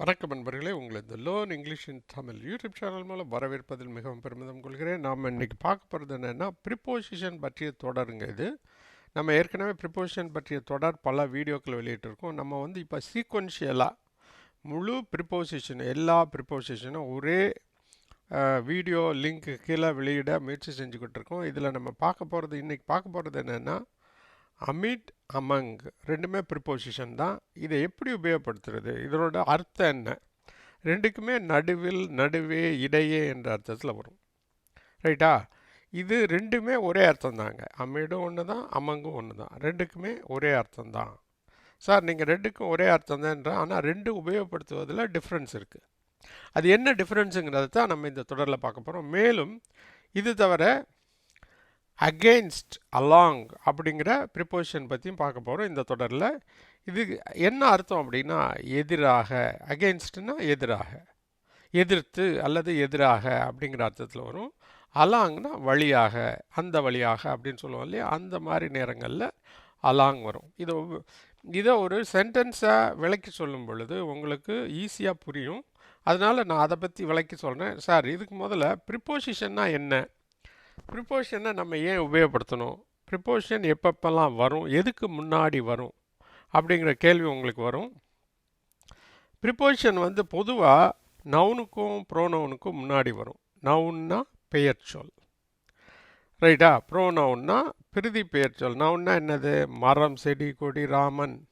வணக்கம் நண்பர்களே உங்களை இந்த learn English in Tamil YouTube channel மூலம் வரவேற்பதில் மிகவும் பெருமிதம் கொள்கிறேன். நாம் இன்றைக்கி பார்க்க போகிறது என்னென்னா ப்ரிப்போசிஷன் பற்றிய தொடருங்க இது. நம்ம ஏற்கனவே ப்ரிப்போசிஷன் பற்றிய தொடர் பல வீடியோக்கள் வெளியிட்டிருக்கோம். நம்ம வந்து இப்போ சீக்வன்ஷியலாக முழு ப்ரிப்போசிஷன் எல்லா ப்ரிப்போசிஷனும் ஒரே வீடியோ லிங்க் கீழே வெளியிட முயற்சி செஞ்சுக்கிட்டு இருக்கோம். இதில் நம்ம பார்க்க போகிறது இன்றைக்கி பார்க்க போகிறது என்னென்னா அமிட் அமங் ரெண்டுமே ப்ரிப்போசிஷன் தான். இதை எப்படி உபயோகப்படுத்துறது? இதனோட அர்த்தம் என்ன? ரெண்டுக்குமே நடுவில் நடுவே இடையே என்ற அர்த்தத்தில் வரும். ரைட்டா? இது ரெண்டுமே ஒரே அர்த்தம் தாங்க அமிடும் ஒன்று தான் அமங்கும் ஒன்று தான் ரெண்டுக்குமே ஒரே அர்த்தம் தான் சார் நீங்கள் ரெண்டுக்கும் ஒரே அர்த்தம் தான் ஆனால் ரெண்டு உபயோகப்படுத்துவதில் டிஃப்ரென்ஸ் இருக்குது அது என்ன டிஃப்ரென்ஸுங்கிறத தான் நம்ம இந்த தொடரில் பார்க்க போகிறோம் மேலும் இது தவிர அகெயின்ஸ்ட் அலாங் அப்படிங்கிற ப்ரிப்போசிஷன் பற்றியும் பார்க்க போகிறோம் இந்த தொடரில் இது என்ன அர்த்தம் அப்படின்னா எதிராக அகெயின்ஸ்ட்னா எதிராக எதிர்த்து அல்லது எதிராக அப்படிங்கிற அர்த்தத்தில் வரும். அலாங்னா வழியாக அந்த வழியாக அப்படின்னு சொல்லுவோம் இல்லையா? அந்த மாதிரி நேரங்களில் அலாங் வரும். இதை இதை ஒரு சென்டென்ஸாக விளக்கி சொல்லும் பொழுது உங்களுக்கு ஈஸியாக புரியும். அதனால் நான் அதை பற்றி விளக்கி சொல்கிறேன் சார் இதுக்கு முதல்ல ப்ரிப்போசிஷன்னா என்ன? ப்ரிப்போஷனை நம்ம ஏன் உபயோகப்படுத்தணும்? ப்ரிப்போஷன் எப்பப்பெல்லாம் வரும்? எதுக்கு முன்னாடி வரும்? அப்படிங்கிற கேள்வி உங்களுக்கு வரும். ப்ரிப்போஷன் வந்து பொதுவாக நவுனுக்கும் ப்ரோனவுனுக்கும் முன்னாடி வரும். நவுன்னா பெயர் சொல். ரைட்டா ப்ரோனவுன்னா பிரிதி பெயர் சொல். நவுன்னா என்னது? மரம் செடி கொடி ராமன்.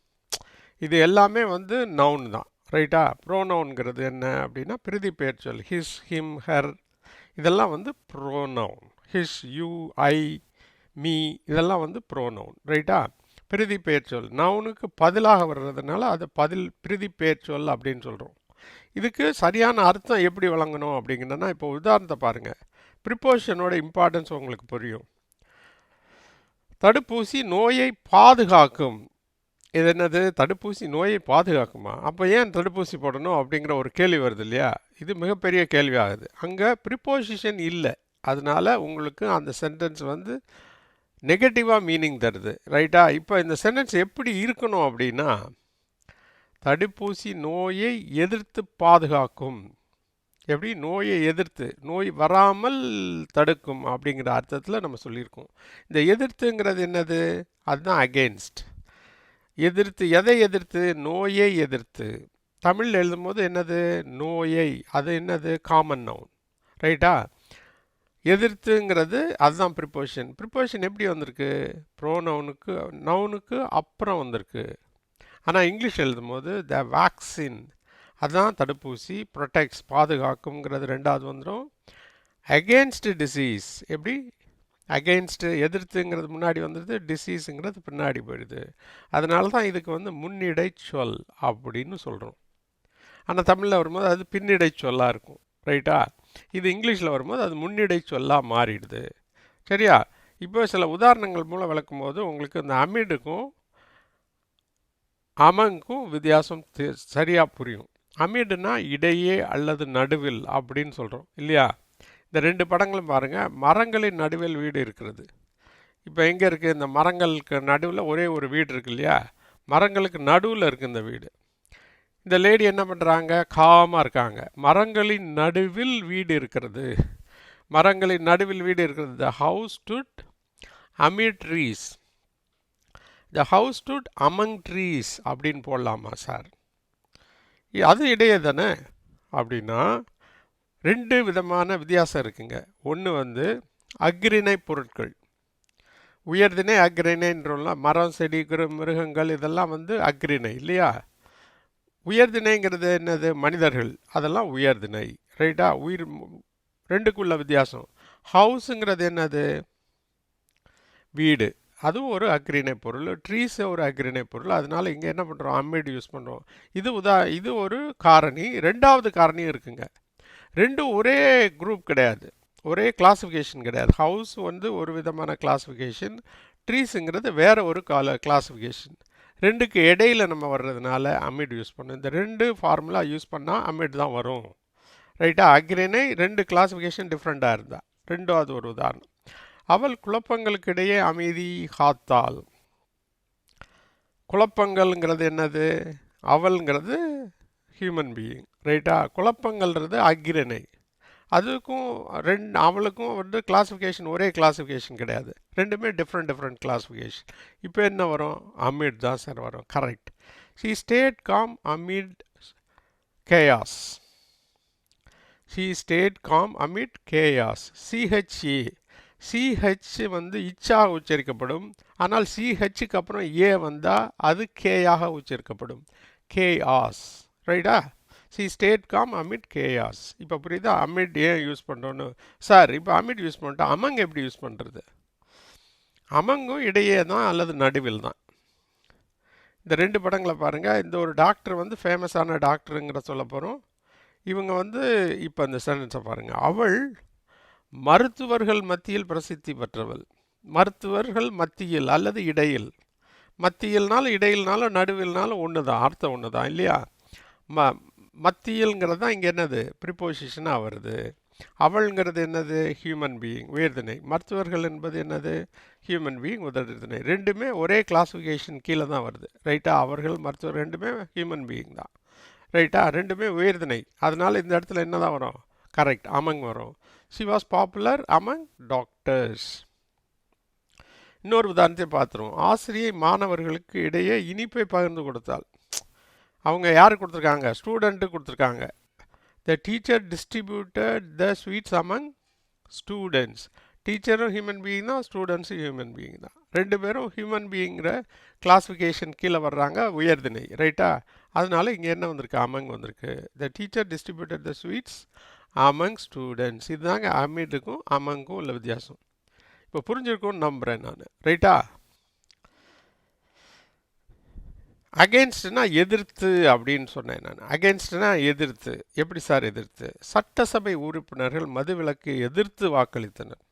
இது எல்லாமே வந்து நவுன் தான். ரைட்டா ப்ரோனவுன்கிறது என்ன அப்படின்னா பிரிதி பெயர் சொல். ஹிஸ் ஹிம் ஹர் இதெல்லாம் வந்து pronoun his you I me இதெல்லாம் வந்து ப்ரோனவுன் ரைட்டா பிரிதி பெயர் சொல். நவுனுக்கு பதிலாக வர்றதுனால அது பதில் பிரிதி பெயர் சொல் அப்படின்னு சொல்கிறோம் இதுக்கு சரியான அர்த்தம் எப்படி வழங்கணும் அப்படிங்கிறனா இப்போ உதாரணத்தை பாருங்கள் ப்ரிப்போஷனோட இம்பார்ட்டன்ஸ் உங்களுக்கு புரியும். தடுப்பூசி நோயை பாதுகாக்கும். இது என்னது? தடுப்பூசி நோயை பாதுகாக்குமா? அப்போ ஏன் தடுப்பூசி போடணும் அப்படிங்கிற ஒரு கேள்வி வருது இல்லையா? இது மிகப்பெரிய கேள்வி ஆகுது அங்கே ப்ரிப்போசிஷன் இல்லை. அதனால் உங்களுக்கு அந்த சென்டென்ஸ் வந்து நெகட்டிவாக மீனிங் தருது ரைட்டா இப்போ இந்த சென்டென்ஸ் எப்படி இருக்கணும் அப்படின்னா தடுப்பூசி நோயை எதிர்த்து பாதுகாக்கும். எப்படி? நோயை எதிர்த்து நோய் வராமல் தடுக்கும் அப்படிங்கிற அர்த்தத்தில் நம்ம சொல்லியிருக்கோம். இந்த எதிர்த்துங்கிறது என்னது? அதுதான் அகெயின்ஸ்ட் எதிர்த்து எதை எதிர்த்து? நோயை எதிர்த்து. தமிழ் எழுதும்போது என்னது? நோயை. அது என்னது? காமன் நவுன் ரைட்டா எதிர்த்துங்கிறது அதுதான் ப்ரிப்போஷன் ப்ரிப்போஷன் எப்படி வந்திருக்கு? ப்ரோ நவுனுக்கு நவுனுக்கு அப்புறம் வந்திருக்கு. ஆனால் இங்கிலீஷ் எழுதும் போது த வேக்சின் அதுதான் தடுப்பூசி ப்ரொடெக்ட்ஸ் பாதுகாக்குங்கிறது ரெண்டாவது வந்துடும் அகெயின்ஸ்ட் டிசீஸ் எப்படி? அகெயின்ஸ்ட்டு எதிர்த்துங்கிறது முன்னாடி வந்துடுது டிசீஸுங்கிறது பின்னாடி போயிடுது. அதனால தான் இதுக்கு வந்து முன்னிடை சொல் அப்படின்னு சொல்கிறோம் ஆனால் தமிழில் வரும்போது அது பின்னிடை சொல்லாக இருக்கும். ரைட்டா இது இங்கிலீஷில் வரும்போது அது முன்னிடை சொல்லாக மாறிடுது. சரியா? இப்போ சில உதாரணங்கள் மூலம் விளக்கும் போது உங்களுக்கு இந்த அமீடுக்கும் அமங்கும் வித்தியாசம் சரியாக புரியும். அமிடுனா இடையே அல்லது நடுவில் அப்படின்னு சொல்கிறோம் இல்லையா? இந்த ரெண்டு படங்களும் பாருங்கள் மரங்களின் நடுவில் வீடு இருக்கிறது. இப்போ எங்கே இருக்குது இந்த மரங்களுக்கு நடுவில் ஒரே ஒரு வீடு இருக்கு இல்லையா? மரங்களுக்கு நடுவில் இருக்குது இந்த வீடு. இந்த லேடி என்ன பண்ணுறாங்க காமாக இருக்காங்க. மரங்களின் நடுவில் வீடு இருக்கிறது. மரங்களின் நடுவில் வீடு இருக்கிறது. The house stood amid trees the house stood among trees அப்படின்னு போடலாமா சார் அது இடையே தானே? அப்படின்னா ரெண்டு விதமான வித்தியாசம் இருக்குங்க. ஒன்று வந்து அக்ரிணை பொருட்கள். உயர்தினை அக்ரிணைன்றலாம் மரம் செடி மிருகங்கள் இதெல்லாம் வந்து அக்ரிணை இல்லையா? உயர்திணைங்கிறது என்னது? மனிதர்கள். அதெல்லாம் உயர்திணை ரைட்டா உயிர் ரெண்டுக்குள்ள வித்தியாசம். ஹவுஸுங்கிறது என்னது? வீடு. அதுவும் ஒரு அக்ரிணை பொருள். ட்ரீஸ் ஒரு அக்ரிணை பொருள். அதனால் இங்கே என்ன பண்ணுறோம் அம்மேடு யூஸ் பண்ணுறோம் இது உதா இது ஒரு காரணி. ரெண்டாவது காரணியும் இருக்குங்க. ரெண்டும் ஒரே குரூப் கிடையாது. ஒரே கிளாஸிஃபிகேஷன் கிடையாது. ஹவுஸ் வந்து ஒரு விதமான கிளாஸிஃபிகேஷன் ட்ரீஸுங்கிறது வேறு ஒரு கால கிளாஸிஃபிகேஷன் ரெண்டுக்கு இடையில் நம்ம வர்றதுனால அமிட் யூஸ் பண்ணோம் இந்த ரெண்டு ஃபார்முலா யூஸ் பண்ணால் அமிட் தான் வரும். ரைட்டா அக்ரேனே ரெண்டு கிளாஸிஃபிகேஷன் டிஃப்ரெண்ட்டாக இருந்தால் ரெண்டாவது ஒரு உதாரணம். அவள் குழப்பங்களுக்கு இடையே அமைதி காத்தாள். குழப்பங்கள்ங்கிறது என்னது? அவள்ங்கிறது ஹியூமன் பீயிங் ரைட்டா குழப்பங்கள்ன்றது அக்ரணை அதுக்கும் ரெண்டு அவளுக்கும் வந்து கிளாஸிஃபிகேஷன் ஒரே கிளாஸிஃபிகேஷன் கிடையாது. ரெண்டுமே டிஃப்ரெண்ட் டிஃப்ரெண்ட் கிளாஸிஃபிகேஷன் இப்போ என்ன வரும்? அமிட் தான் சார் வரும். Correct she stayed calm amid chaos she stayed calm amid chaos C H A C H வந்து இச்சாக உச்சரிக்கப்படும். ஆனால் சிஹெச்சுக்கு அப்புறம் ஏ வந்தால் அது கேயாக உச்சரிக்கப்படும். கேஆஸ் ரைட்டா she stayed calm amid chaos இப்போ புரியுதா? அமிட் ஏன் யூஸ் பண்ணுறோன்னு சார் இப்போ அமிட் யூஸ் பண்ணிட்டோம் அமங் எப்படி யூஸ் பண்ணுறது அமங்கும் இடையே தான் அல்லது நடுவில் தான். இந்த ரெண்டு படங்களை பாருங்கள் இந்த ஒரு டாக்டர் வந்து ஃபேமஸான டாக்டருங்கிற சொல்ல போகிறோம் இவங்க வந்து இப்போ அந்த சென்டென்ஸை பாருங்கள் அவள் மருத்துவர்கள் மத்தியில் பிரசித்தி பெற்றவள். மருத்துவர்கள் மத்தியில் அல்லது இடையில். மத்தியில்னாலும் இடையில்னாலும் நடுவில்னாலும் ஒன்று தான் அர்த்தம் ஒன்று தான் இல்லையா? ம மத்தியில்ங்கிறது தான் இங்கே என்னது? ப்ரிப்போசிஷனாக வருது. அவள்ங்கிறது என்னது? ஹியூமன் பீயிங் உயர்திணை. மருத்துவர்கள் என்பது என்னது? ஹியூமன் பீயிங் உதர்திணை ரெண்டுமே ஒரே கிளாஸிஃபிகேஷன் கீழே தான் வருது. ரைட்டாக அவர்கள் மருத்துவர் ரெண்டுமே ஹியூமன் பீயிங் தான். ரைட்டாக ரெண்டுமே உயர்திணை. அதனால் இந்த இடத்துல என்ன தான் வரும்? கரெக்ட் அமங் வரும். She was popular among doctors இன்னொரு உதாரணத்தை பார்த்துருவோம். ஆசிரியை மாணவர்களுக்கு இடையே இனிப்பை பகிர்ந்து கொடுத்தால் அவங்க யார் கொடுத்துருக்காங்க? ஸ்டூடெண்ட்டு கொடுத்துருக்காங்க. The teacher distributed the sweets among students டீச்சரும் human being தான் ஸ்டூடெண்ட்ஸும் ஹியூமன் பீயிங் தான் ரெண்டு பேரும் ஹியூமன் பீயிங்கிற கிளாஸிஃபிகேஷன் கீழே வர்றாங்க உயர்திணை ரைட்டா அதனால இங்கே என்ன வந்திருக்கு? அமங் வந்திருக்கு. The teacher distributed the sweets among students இதுதாங்க அமீடுக்கும் அமங்கும் உள்ள வித்தியாசம். இப்போ புரிஞ்சிருக்கும்னு நம்புகிறேன் நான். ரைட்டா அகெயின்ஸ்ட்னா எதிர்த்து அப்படின்னு சொன்னேன் நான். அகெயின்ஸ்ட்னா எதிர்த்து. எப்படி சார் எதிர்த்து? சட்டசபை உறுப்பினர்கள் மதுவிலக்கு எதிர்த்து வாக்களித்தனர்.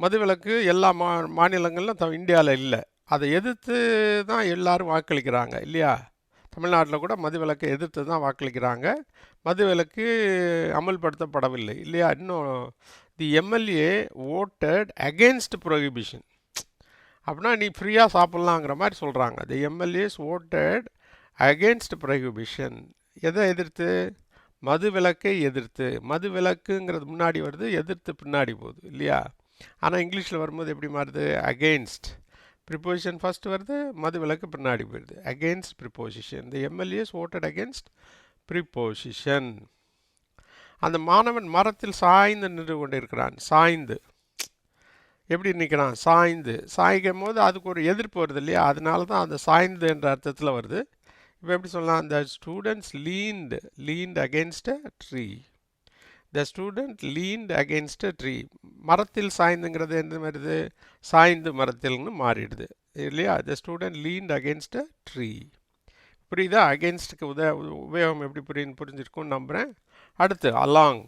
மதுவிலக்கு எல்லா மா மாநிலங்களிலும் த இந்தியாவில் இல்லை. அதை எதிர்த்து தான் எல்லாரும் வாக்களிக்கிறாங்க இல்லையா? தமிழ்நாட்டில் கூட மதுவிலக்கை எதிர்த்து தான் வாக்களிக்கிறாங்க. மதுவிலக்கு அமல்படுத்தப்படவில்லை இல்லையா? இன்னும் the MLA voted against prohibition அப்படின்னா நீ ஃப்ரீயாக சாப்பிட்லாங்கிற மாதிரி சொல்கிறாங்க the MLAs voted against prohibition எதை எதிர்த்து? மது விளக்கை எதிர்த்து. மது விலக்குங்கிறது முன்னாடி வருது எதிர்த்து பின்னாடி போகுது இல்லையா? ஆனால் இங்கிலீஷில் வரும்போது எப்படி மாறுது? அகெயின்ஸ்ட் ப்ரிப்போசிஷன் ஃபஸ்ட் வருது மது விளக்கு பின்னாடி போயிடுது. Against preposition the MLAs voted against preposition அந்த மாணவன் மரத்தில் சாய்ந்து நின்று கொண்டிருக்கிறான். சாய்ந்து. எப்படி நிற்கிறான்? சாய்ந்து. சாய்க்கும் போது அதுக்கு ஒரு எதிர்ப்பு வருது இல்லையா? அதனால தான் அந்த சாய்ந்து என்ற அர்த்தத்தில் வருது. இப்போ எப்படி சொல்லலாம்? அந்த students leaned leaned against a tree the student leaned against a tree மரத்தில் சாய்ந்துங்கிறது என்ன வருது? சாய்ந்து மரத்தில்னு மாறிடுது. இல்லையா? The student leaned against a tree புரியுதா? அகேன்ஸ்டுக்கு உத உபயோகம் எப்படி புரியுன்னு புரிஞ்சிருக்கும்னு நம்புகிறேன் அடுத்து அலாங்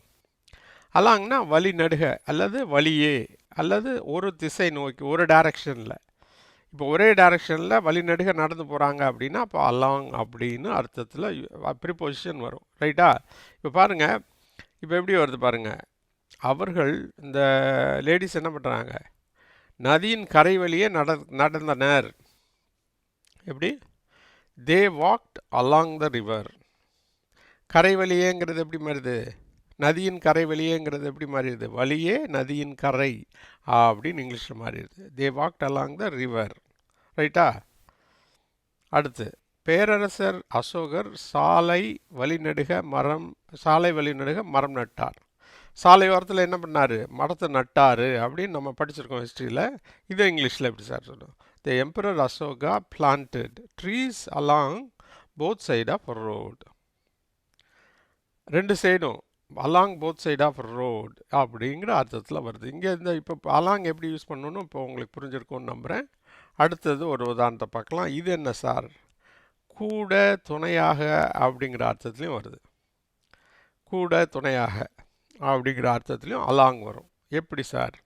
அலாங்னா வழி நடுக அல்லது வழியே. அல்லது ஒரு திசை நோக்கி ஒரு டைரக்ஷனில் இப்போ ஒரே டைரக்ஷனில் வழிநடுக நடந்து போகிறாங்க அப்படின்னா அப்போ அலாங் அப்படின்னு அர்த்தத்தில் ப்ரிபொசிஷன் வரும். ரைட்டா இப்போ பாருங்கள் இப்போ எப்படி வருது பாருங்கள் அவர்கள் இந்த லேடிஸ் என்ன பண்ணுறாங்க நதியின் கரை வழியே நட நடந்தனர். எப்படி? They walked along the river கரை வழியேங்கிறது எப்படி மாறுது? நதியின் கரை வழியேங்கிறது எப்படி மாறிடுது? வழியே நதியின் கரை அப்படின்னு இங்கிலீஷில் மாறிடுது. They walked along the river ரைட்டா அடுத்து பேரரசர் அசோகர் சாலை வழிநடுக மரம் சாலை வழிநடுக மரம் நட்டார். சாலை ஓரத்தில் என்ன பண்ணார்? மரத்தை நட்டார் அப்படின்னு நம்ம படிச்சிருக்கோம் ஹிஸ்ட்ரியில் இதே இங்கிலீஷில் எப்படி சார் சொல்லுவோம் the emperor Ashoka planted trees along both side of road ரெண்டு சைடும் along both side of road அப்படிங்கிற அர்த்தத்தில் வருது. இங்கே இந்த இப்போ அலாங் எப்படி யூஸ் பண்ணணும் இப்போ உங்களுக்கு புரிஞ்சிருக்கும்னு நம்புகிறேன் அடுத்தது ஒரு உதாரணத்தை பார்க்கலாம். இது என்ன சார்? கூட துணையாக அப்படிங்கிற அர்த்தத்துலேயும் வருது. கூட துணையாக அப்படிங்கிற அர்த்தத்துலேயும் அலாங் வரும். எப்படி சார்?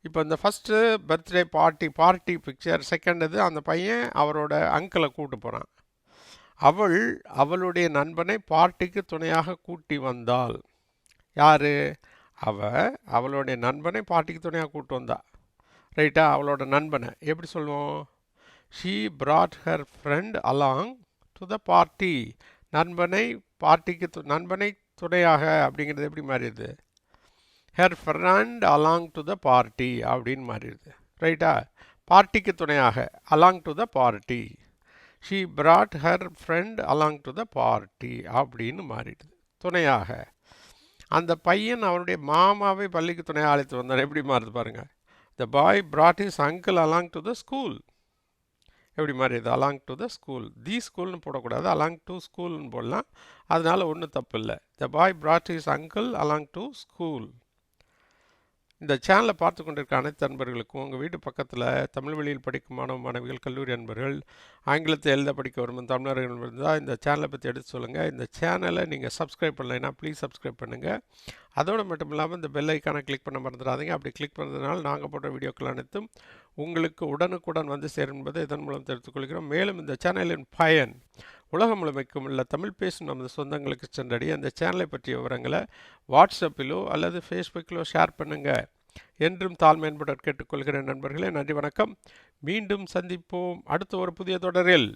இப்போ இந்த first birthday party party picture second இது அந்த பையன் அவரோட அங்கிளை கூப்பிட்டு போகிறான் அவள் அவளுடைய நண்பனை பார்ட்டிக்கு துணையாக கூட்டி வந்தாள். யார்? அவ அவளுடைய நண்பனை பார்ட்டிக்கு துணையாக கூட்டு வந்தா. ரைட்டா? அவளோட நண்பனை. எப்படி சொல்லுவோம்? She brought her friend along to the party நண்பனை பார்ட்டிக்கு து நண்பனை துணையாக அப்படிங்கிறது எப்படி மாறிடுது? Her friend along to the party அப்படின்னு மாறிடுது. ரைட்டா? பார்ட்டிக்கு துணையாக along to the party she brought her friend along to the party அப்படின்னு மாறிடுது. துணையாக அந்த பையன் அவனுடைய மாமாவை பள்ளிக்கு துணையாக அழைத்து வந்தான் எப்படி மாறுது பாருங்கள் the boy brought his uncle along to the school எப்படி மாறிடுது along to the school the ஸ்கூல்னு போடக்கூடாது. அலாங் டு ஸ்கூல்னு போடலாம். அதனால ஒன்றும் தப்பு இல்லை. The boy brought his uncle along to school இந்த சேனலை பார்த்து கொண்டிருக்க அனைத்து நண்பர்களுக்கும் உங்கள் வீட்டு பக்கத்தில் தமிழ் வழியில் படிக்கும் மாணவ மாணவிகள் கல்லூரி அன்பர்கள் ஆங்கிலத்தை எழுத படிக்க வரும் தமிழர்கள் இருந்தால் இந்த சேனலை பற்றி எடுத்து சொல்லுங்கள் இந்த சேனலை நீங்கள் சப்ஸ்கிரைப் பண்ணலைன்னா ப்ளீஸ் சப்ஸ்கிரைப் பண்ணுங்கள் அதோடு மட்டும் இல்லாமல் இந்த பெல் ஐக்கானை கிளிக் பண்ண மறந்துடாதீங்க. அப்படி கிளிக் பண்ணுறதுனால நாங்கள் போட்ட வீடியோக்கள் அனைத்தும் உங்களுக்கு உடனுக்குடன் வந்து சேரும் என்பதை இதன் மூலம் தெரிவித்துக் கொள்கிறோம். மேலும் இந்த சேனலின் பயன் உலகம் முழுமைக்கும் உள்ள தமிழ் பேசும் நமது சொந்தங்களுக்கு சென்றடைய அந்த சேனலை பற்றிய விவரங்களை வாட்ஸ்அப்பிலோ அல்லது ஃபேஸ்புக்கிலோ ஷேர் பண்ணுங்கள் என்றும் தாழ்மையன்புடன் கேட்டுக்கொள்கிறேன் நண்பர்களே நன்றி வணக்கம். மீண்டும் சந்திப்போம் அடுத்த ஒரு புதிய தொடரில்.